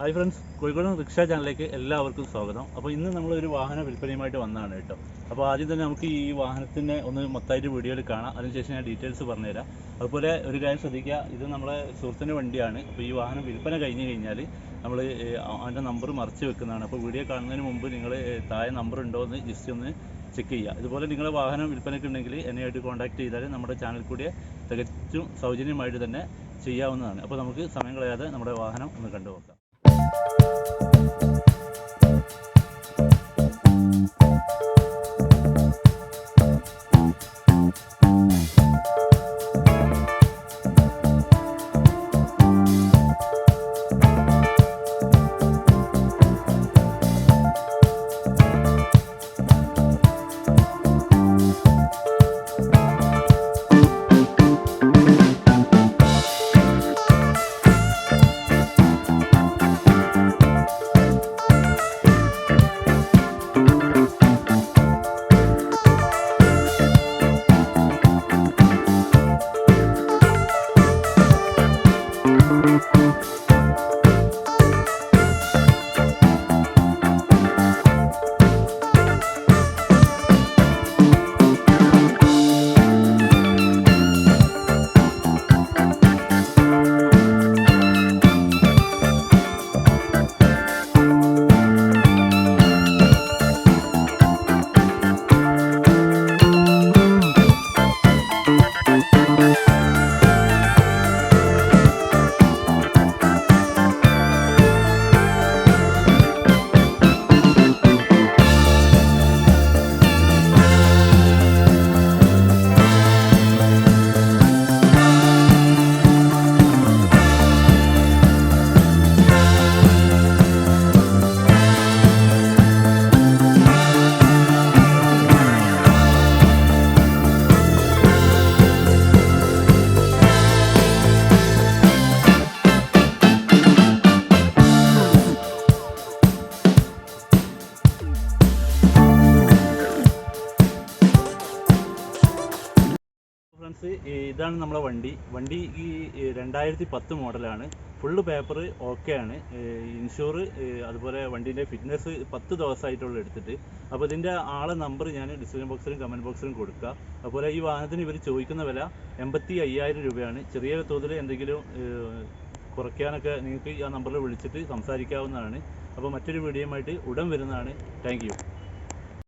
Hi friends Kozhikode rickshaw ചാനലിലേക്ക് എല്ലാവർക്കും സ്വാഗതം. അപ്പോൾ ഇന്ന് നമ്മളൊരു വാഹന വിൽപ്പനയുമായിട്ട് വന്നതാണ് കേട്ടോ. അപ്പോൾ ആദ്യം തന്നെ നമുക്ക് ഈ വാഹനത്തിനെ ഒന്ന് മൊത്തമായിട്ട് വീഡിയോയിൽ കാണാം. അതിനുശേഷം ഞാൻ ഡീറ്റെയിൽസ് പറഞ്ഞുതരാം. അതുപോലെ ഒരു കാര്യം ശ്രദ്ധിക്കുക ഇത് നമ്മളെ സുഹൃത്തിന്റെ വണ്ടിയാണ്. അപ്പോൾ ഈ വാഹനം വിൽപ്പന കഴിഞ്ഞ് കഴിഞ്ഞാൽ നമ്മൾ അവന്റെ നമ്പർ മറച്ച് വെക്കുന്നതാണ്. അപ്പോൾ വീഡിയോ കാണുന്നതിന് മുമ്പ് നിങ്ങൾ താഴെ നമ്പർ ഉണ്ടോ എന്ന് ജസ്റ്റ് ഒന്ന് ചെക്ക് ചെയ്യുക. ഇതുപോലെ നിങ്ങളുടെ വാഹനം വിൽപ്പനയ്ക്ക് ഉണ്ടെങ്കിൽ എന്നെയായിട്ട് കോൺടാക്ട് ചെയ്താൽ നമ്മുടെ ചാനൽ കൂടി തികച്ചും സൗജന്യമായിട്ട് തന്നെ ചെയ്യാവുന്നതാണ്. അപ്പോൾ നമുക്ക് സമയം കളയാതെ നമ്മുടെ വാഹനം ഒന്ന് കണ്ടുപോക്കാം ഫ്രണ്ട്സ് ഇതാണ് നമ്മളെ വണ്ടി. വണ്ടി ഈ രണ്ടായിരത്തി പത്ത് മോഡലാണ്. ഫുള്ള് പേപ്പർ ഓക്കെ ആണ് ഇൻഷൂർ അതുപോലെ വണ്ടീന്റെ ഫിറ്റ്നസ് പത്ത് ദിവസമായിട്ടുള്ള എടുത്തിട്ട്. അപ്പോൾ ഇതിന്റെ ആളെ നമ്പർ ഞാൻ ഡിസ്ക്രിപ്ഷൻ ബോക്സിലും കമന്റ് ബോക്സിലും കൊടുക്കുക അതുപോലെ ഈ വാഹനത്തിന് ഇവർ ചോദിക്കുന്ന വില എൺപത്തി അയ്യായിരം രൂപയാണ്. ചെറിയ തോതിൽ എന്തെങ്കിലും കുറയ്ക്കാനൊക്കെ നിങ്ങൾക്ക് ആ നമ്പറിൽ വിളിച്ചിട്ട് സംസാരിക്കാവുന്നതാണ്. അപ്പോൾ മറ്റൊരു വീഡിയോയുമായിട്ട് ഉടൻ വരുന്നതാണ്. താങ്ക്